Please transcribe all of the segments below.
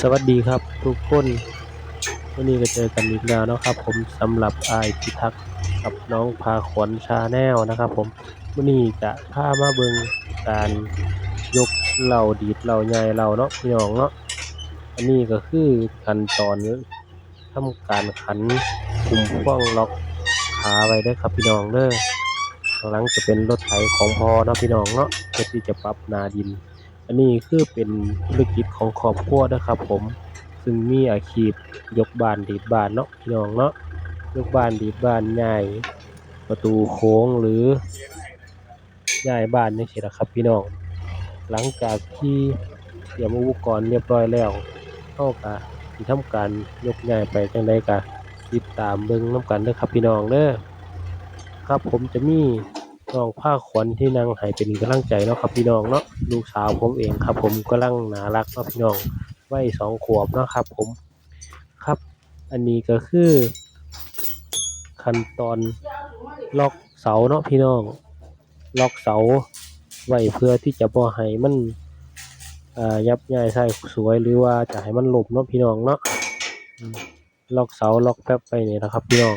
สวัสดีครับทุกคนวันนี้ก็เจอกันอีกแล้วนะครับ ผมสำหรับไอพิทักษ์กับน้องพาขวัญชาแนลนะครับ ผมวันนี้จะพามาเบิงการยกเหล่าดีดเหล่าใหญ่เหล่าเนาะพี่น้องเนาะอันนี้ก็คือขั้นตอนทำการขันคุมพ่วงล็อกขาไว้เด้ครับพี่น้องเด้อข้างหลังจะเป็นรถไถของพอเนาะพี่น้องเนาะเพื่อที่จะปรับนาดิน อันนี้คือเป็นธุรกิจของครอบครัวนะครับผม ซึ่งมีอาชีพยกบ้านดีดบ้านเนาะพี่น้องเนาะ ยกบ้านดีดบ้านย้ายประตูโค้งหรือย้ายบ้านนี่สิละครับพี่น้อง หลังจากที่เตรียมอุปกรณ์เรียบร้อยแล้วเฮาก็สิทำการยกย้ายไปจังไดก็ติดตามเบิ่งนํกันเด้อครับพี่น้องเด้อครับผมจะมี น้องผ้าขวัญที่นั่งให้เป็นกำลังใจเนาะครับพี่น้องเนาะลูกสาวผมเองครับ ผมกำลังน่ารักเนาะพี่น้องวัยสองขวบเนาะครับ ผมครับ อันนี้ก็คือขั้นตอนล็อกเสาเนาะพี่น้อง ล็อกเสาไว้เพื่อที่จะบ่ให้มันอ่ายับย้ายใส่สวยหรือว่าจะให้มันหลบเนาะพี่น้องเนาะล็อกเสาล็อกแป๊บไปนี่นะครับพี่น้อง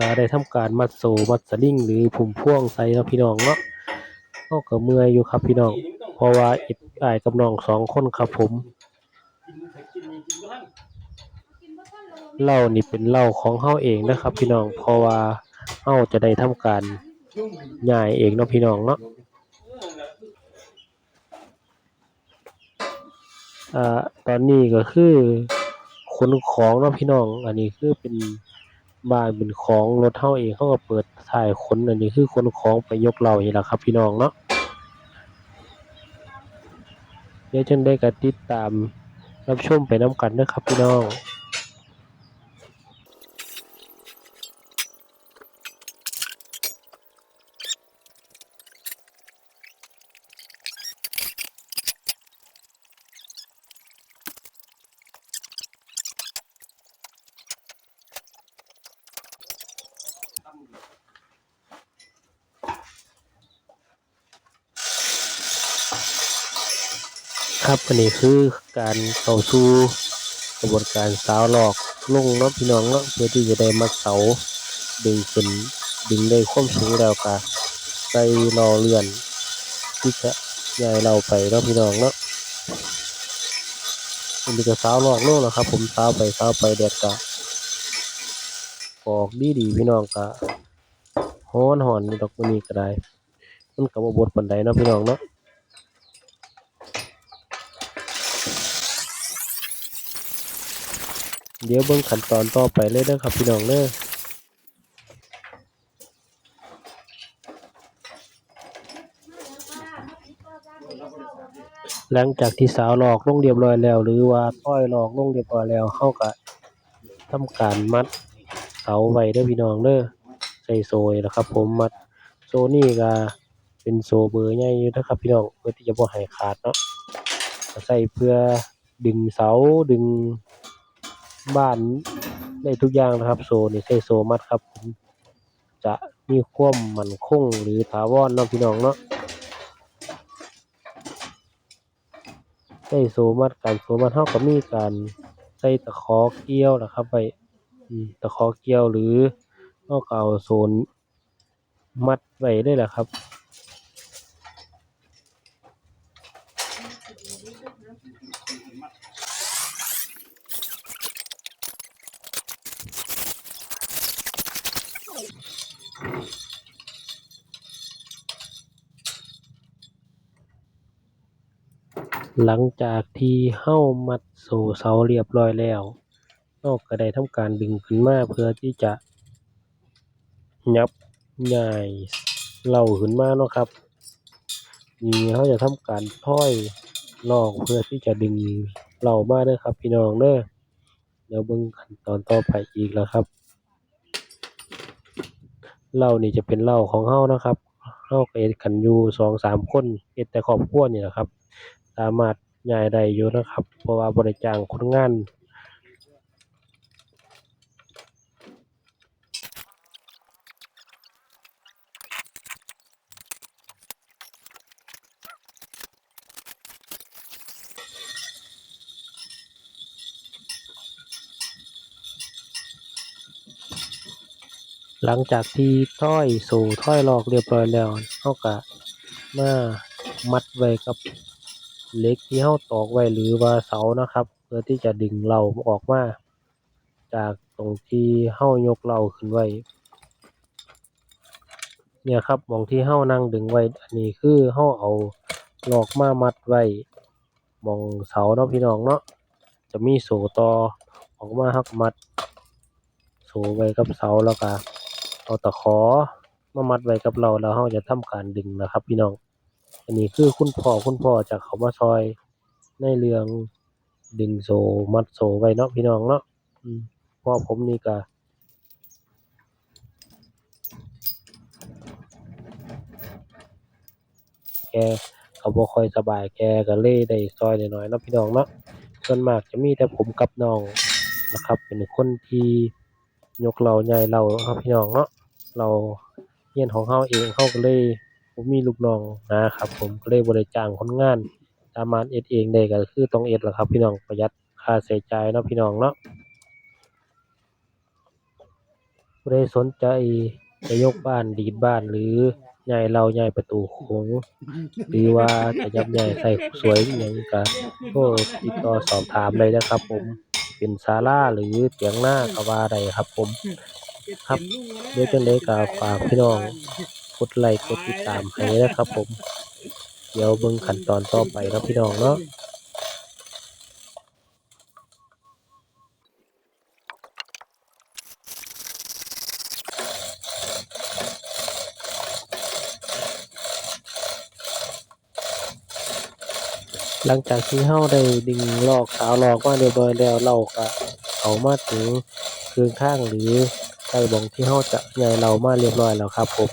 ก็ได้ทำการมัดโซ่มัดสลิงหรือผุ่มพ่วงใส่เนาะพี่น้องเนาะเฮาก็เมื่อยอยู่ครับพี่น้อง เพราะว่าอ็ดอายกับน้องสองคนครับผมเหล้านี่เป็นเหล้าของเฮาเองนะครับ พี่น้องเพราะว่าเฮาจะได้ทำการย้ายเองเนาะพี่น้องเนาะอ่าตอนนี้ก็คือขนของเนาะพี่น้อง อันนี้คือเป็น บ้านเป็นของรถเฮาเองเฮาก็เปิดท้ายขนอันนี้คือขนของไปยกเรานี่ล่ะครับ พี่น้องเนาะเดี๋ยวจังได้ก็ติดตามรับชมไปน้ำกันนะครับพี่น้อง ครับอันนี้คือการเข้าสู่กระบวนการสาวหลอกลงเนาะพี่น้องเนาะเพื่อที่จะได้มัดเสาดึงขึ้นดึงได้ความสูงแล้วก็ใส่ล้อเลื่อน ที่จะย้ายเราไปเนาะพี่น้องเนาะอันนี้ก็สาวหลอกลงแล้วครับ ผมสาวไปสาวไปแดดก็ออกดีดีพี่น้องก็ฮ้อนหอนนี่ดอกมื้อนี้ก็ได้มันก็บ่บดปานใดเนาะพี่น้องเนาะ เดี๋ยวเบิ่งขั้นตอนต่อไปเลยเด้อครับพี่น้องเด้อหลังจากที่สาวหลอกลงเรียบร้อยแล้ว หรือว่าต้อยหลอกลงเรียบร้อยแล้วเข้าก็ทำการมัดเสาไว้เด้อพี่น้องเด้อใส่โซ่นะครับ ผมมัดโซ่นี่ก็เป็นโซ่เบอร์ใหญ่อยู่นะครับ พี่น้องเพื่อที่จะบ่ให้ขาดเนาะใส่เพื่อดึงเสาดึง บ้านได้ทุกอย่างนะครับ โซนี่ใช้โซมัดครับผมจะมีความมั่นคงหรือถาวรเนาะพี่น้องเนาะใช้โซมัดการโซมัดเฮาก็มีการใส่ตะขอเกี่ยวนะครับไว้อืมตะขอเกี่ยวหรือเฮาก็เอาโซนมัดไว้ได้แหละครับ หลังจากที่เฮ้ามัดโซ่เสาเรียบร้อยแล้วเราก็ได้ทำการดึงขึ้นมาเพื่อที่จะยับย้ายเหล่าขึ้นมาเนาะครับ นี่เขาจะทำการถ้อยลอกเพื่อที่จะดึงเหล่ามาเด้อครับ พี่น้องเด้อเดี๋ยวเบิ่งขั้นตอนต่อไปอีกแล้วครับเหล่านี่จะเป็นเหล่าของเฮานะครับเฮาก็เฮ็ดกันอยู่สองสามคนเฮ็ดแต่ครอบครัวนี่แหละครับ สามารถย้ายได้อยู่นะครับ เพราะว่าบริจางคนงานหลังจากที่ถ้อยสู่ถ้อยหลอกเรียบร้อยแล้วเขาก็มามัดไว้กับ เหล็กที่เราตอกไว้หรือว่าเสานะครับ เพื่อที่จะดึงเราออกมาจากตรงที่เรายกเราขึ้นไว้ เนี่ยครับมองที่เรานั่งดึงไว้อันนี้คือเราเอาหลอกมามัดไว้มองเสาเนาะพี่น้องเนาะจะมีโซ่ต่อออกมาเราก็มัดโซ่ไว้กับเสาแล้วก็เอาตะขอมามัดไว้กับเราแล้วเราจะทำการดึงนะครับ พี่น้อง อันนี้คือคุณพ่อคุณพ่อจะเขามาซอยในเรื่องดึงโซมัดโซไว้เนาะพี่น้องเนาะพ่อผมนี่ก็แกก็บ่ค่อยสบายแกก็เลยได้ซอยน้อยๆเนาะพี่น้องเนาะส่วนมากจะมีแต่ผมกับน้องนะครับ เป็นคนที่ยกเราใหญ่เราครับพี่น้องเนาะเราเฮียนของเฮาเองเฮาก็เลย บ่มีลูกน้องนะครับ ผมก็เลยบ่ได้จ้างคนงาน สามารถเฮ็ดเองได้ก็คือต้องเฮ็ดแหละครับ พี่น้องประหยัดค่าใช้จ่ายเนาะพี่น้องเนาะผู้ใดสนใจจะยกบ้านดีดบ้านหรือย้ายเราย้ายประตูโค้งหรือว่าจะยับย้ายใส่สวยอิหยังก็โทรติดต่อสอบถามได้นะครับ ผมเป็นศาลาหรือเถียงหน้ากว่าได้ครับ ผม ครับเดี๋ยวจังไดก็ฝากพี่น้อง กดไลค์กดติดตามให้นะครับผม เดี๋ยวเบิ่งขั้นตอนต่อไปเนาะพี่น้องเนาะหลังจากที่เราได้ดึงลอกสาวลอกมาเรียบร้อยแล้วเราก็เอามาถึงครึ่งทางหรือใกล้หม้องที่เราจะย้ายเรามาเรียบร้อยแล้วครับผม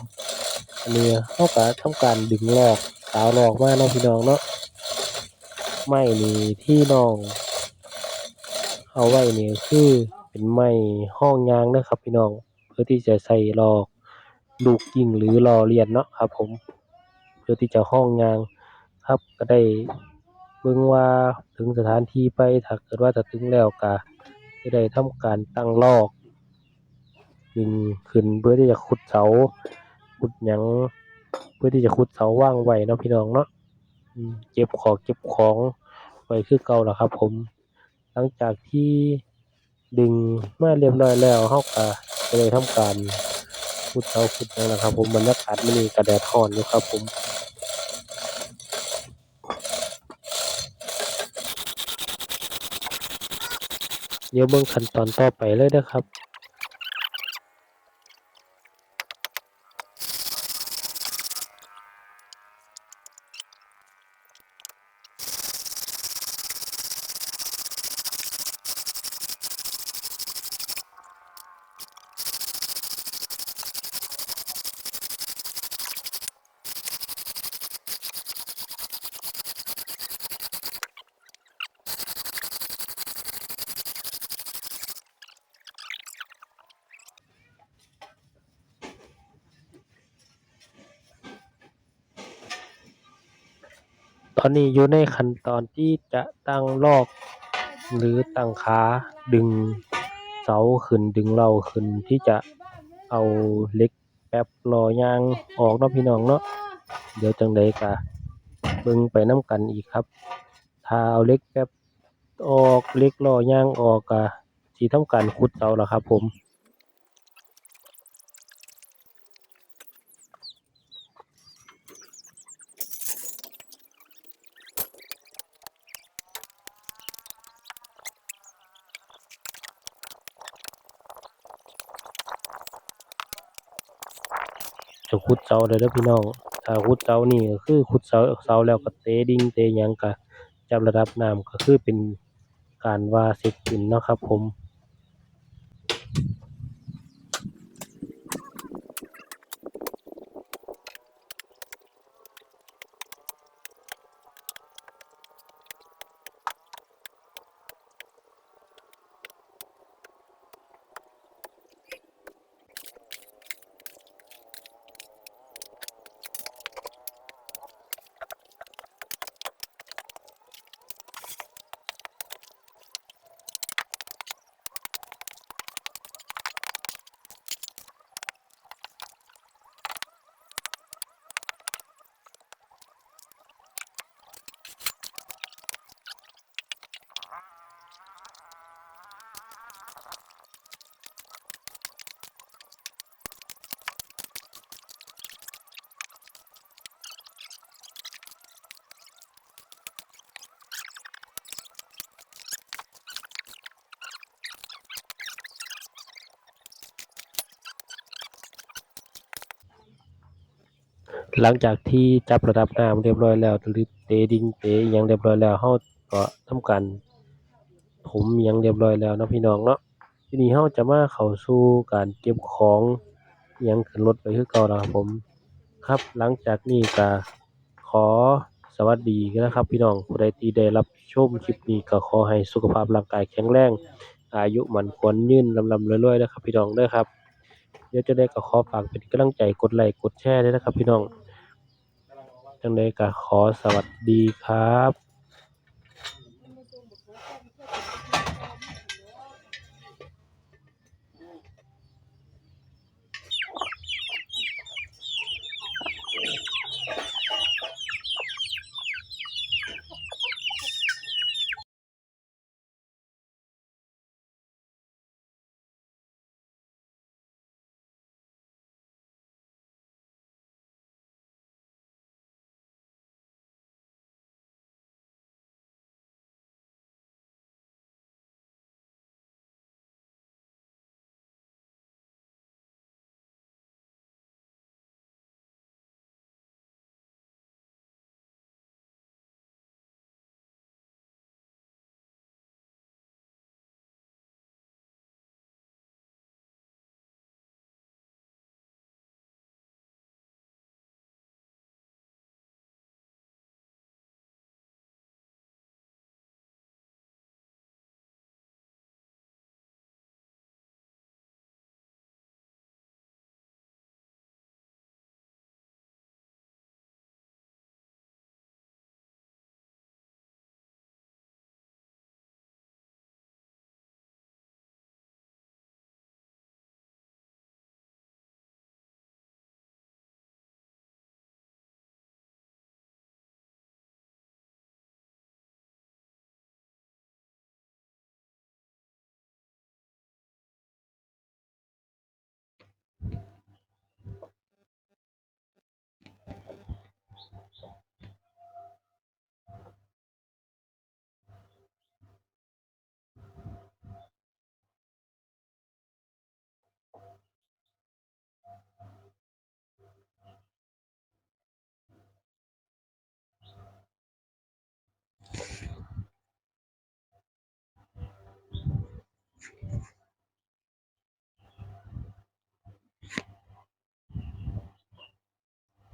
อันนี้เราก็ทำการดึงลอกสาวลอกมาเนาะพี่น้องเนาะไม้นี่ที่น้องเอาไว้นี่คือเป็นไม้ห้องยางเด้อครับพี่น้องเพื่อที่จะใส่ลอกลูกกิ้งหรือล้อเลียนเนาะครับ ผม เพื่อที่จะห้องยางครับก็ได้เบิ่งว่าถึงสถานที่ไปถ้าเกิดว่าถ้าถึงแล้วก็สิได้ทำการตั้งลอกดึงขึ้นเพื่อที่จะขุดเสา ขุดหยังเพื่อที่จะขุดเสาว่างไว้เนาะพี่น้องเนาะเก็บของเก็บของไว้คือเก่าล่ะครับ ผม หลังจากที่ดึงมาเรียบร้อยแล้วเราก็จะได้ทำการขุดเสาขุดหยังล่ะครับ ผมบรรยากาศมื้อนี้ก็แดดร้อนอยู่ครับ ผมเดี๋ยวเบิ่งขั้นตอนต่อไปเลยเด้อครับ อนนี้อยู่ในขั้นตอนที่จะตั้งลอก หรือตั้งขาดึงเสาขึ้นดึงเราขึ้นที่จะเอาเหล็กแป๊บล้อยางออกเนาะพี่น้องเนาะเดี๋ยวจังใดก็เบิ่งไปน้ำกันอีกครับ ถ้าเอาเล็กแป๊บออกเล็กล้อยางออกก็สิทำการขุดเสาแล้วครับผม องขุดเสาได้เด้อพี่น้อง ถ้าขุดเสานี่ก็คือขุดเสาเสาแล้วก็เตดิ่งเตยังก็จับระดับน้ำก็คือเป็นการว่าเสร็จสิ้นเนาะครับผม หลังจากที่จับระดับน้ำเรียบร้อยแล้วหรือเตดิงเตอิหยังเรียบร้อยแล้วเราก็ทำการถมอิหยังเรียบร้อยแล้วนะพี่น้องเนาะทีนี้เราจะมาเข้าสู่การเก็บของอยังขึ้นรถไปคือเก่าแล้วครับผม ครับหลังจากนี้ก็ขอสวัสดีนะครับ พี่น้องผู้ใดที่ได้รับชมคลิปนี้ก็ขอให้สุขภาพร่างกายแข็งแรง อายุมั่นขวัญยืนร่ำๆรวยๆเด้อครับ พี่น้องด้อครับ เดี๋ยวจั่งใดก็ขอฝากเป็นกำลังใจกดไลค์กดแชร์ด้วยนะครับ พี่น้อง จังไดก็ขอสวัสดีครับ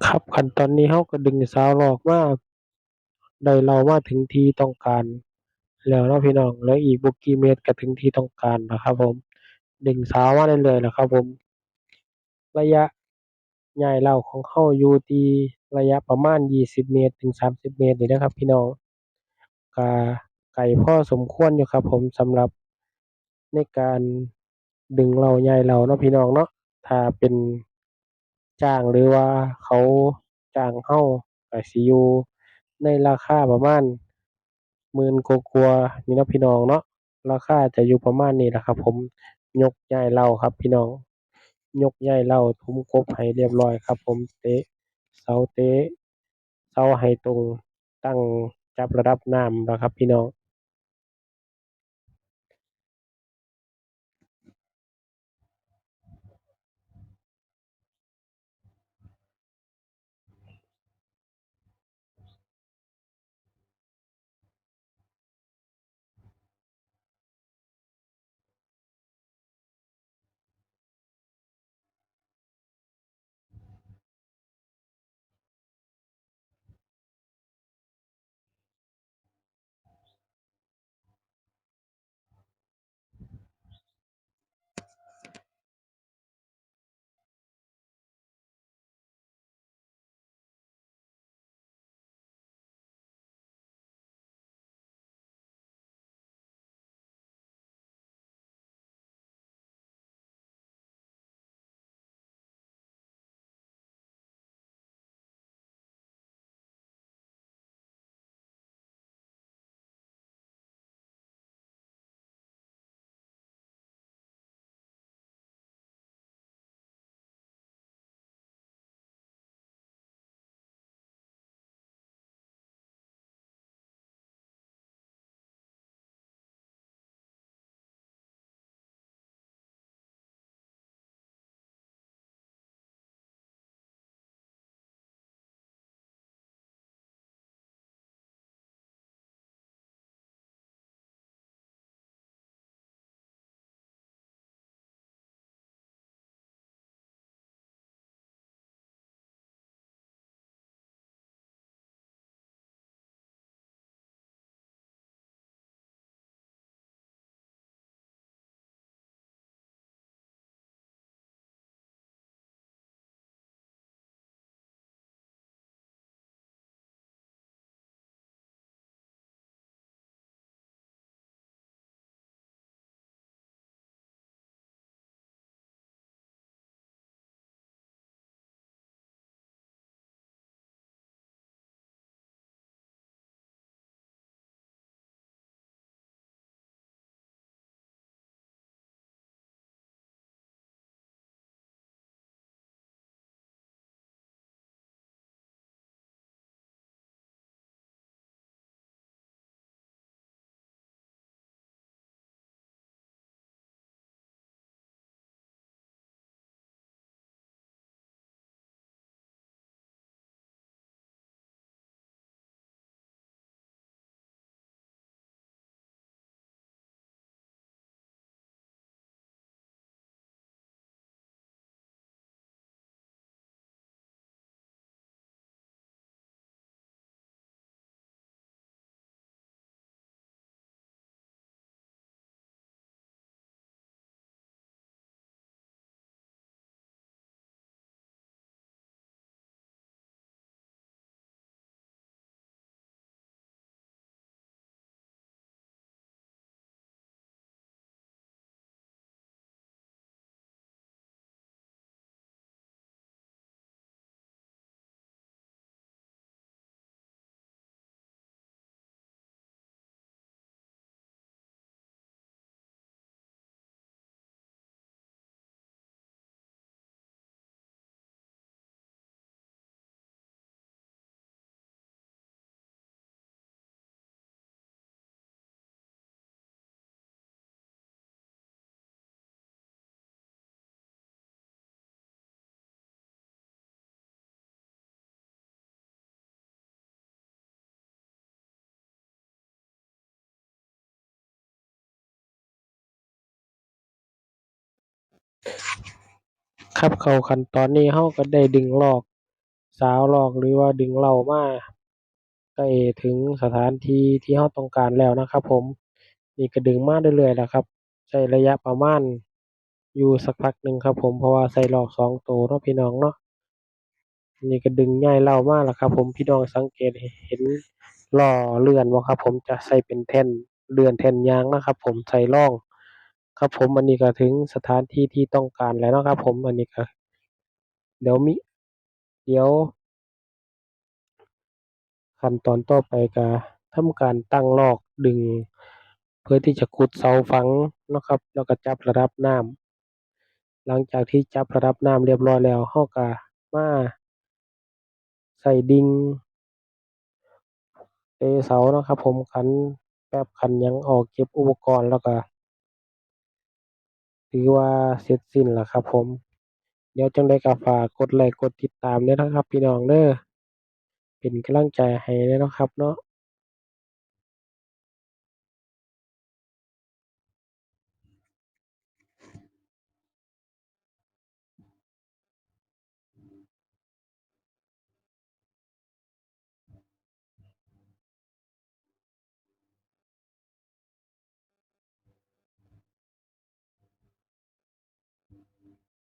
ครับ ขั้นตอนนี้เราก็ดึงซาวด์ล็อกมาได้เลามาถึงที่ต้องการ แล้วเนาะพี่น้องเหลืออีกบ่กี่เมตรก็ถึงที่ต้องการแล้วครับผม ดึงซาวมาเรื่อยๆแล้วครับผม ระยะย้ายเลาของเราอยู่ที่ระยะประมาณยี่สิบเมตร ถึงสามสิบเมตรนี่เด้อครับ พี่น้องก็ไกลพอสมควรอยู่ครับ ผมสำหรับในการดึงเลาย้ายเลาเนาะพี่น้องเนาะถ้าเป็น จ้างหรือว่าเขาจ้างเราก็สิอยู่ในราคาประมาณหมื่นกว่าๆนี่เนาะพี่น้องเนาะ ราคาจะอยู่ประมาณนี้ล่ะครับผม ยกย้ายเลาครับพี่น้อง ยกย้ายเลาถมกบให้เรียบร้อยครับผมเตะเสาเตะ เสาให้ตรง ตั้งจับระดับน้ำแล้วครับพี่น้อง ครับเข้าขั้นตอนนี้เราก็ได้ดึงลอก สาวลอกหรือว่าดึงเล้ามาใกล้ถึงสถานที่ที่เราต้องการแล้วนะครับผม นี่ก็ดึงมาเรื่อยๆแล้วครับ ใช้ระยะประมาณอยู่สักพักหนึ่งครับผมเพราะว่าใส่ลอกสองตัวเนาะพี่น้องเนาะนี่ก็ดึงย้ายเล้ามากแล้วครับ ผมพี่น้องสังเกตเห็นล้อเลื่อนบ่ครับ ผมจะใช้เป็นแท่นเลื่อนแท่นยางนะครับ ผมใส่รอง ครับผมอันนี้ก็ถึงสถานที่ที่ต้องการแล้วเนาะครับ ผมอันนี้ก็เดี๋ยวมิเดี๋ยวขั้นตอนต่อไปก็ทำการตั้งลอกดึง เพื่อที่จะขุดเสาฝังนะครับ แล้วก็จับระดับน้ำหลังจากที่จับระดับน้ำเรียบร้อยแล้วเราก็มาใช้ดิ่งเตเสานะครับ ผมขันแป๊บขันยังออกเก็บอุปกรณ์แล้วก็ ถือว่าเสร็จสิ้นแล้วครับผม เดี๋ยวจังไดก็ฝากกดไลค์กดติดตามด้วยนะครับ พี่น้องเด้อเป็นกำลังใจให้แหน่เนาะครับเนาะ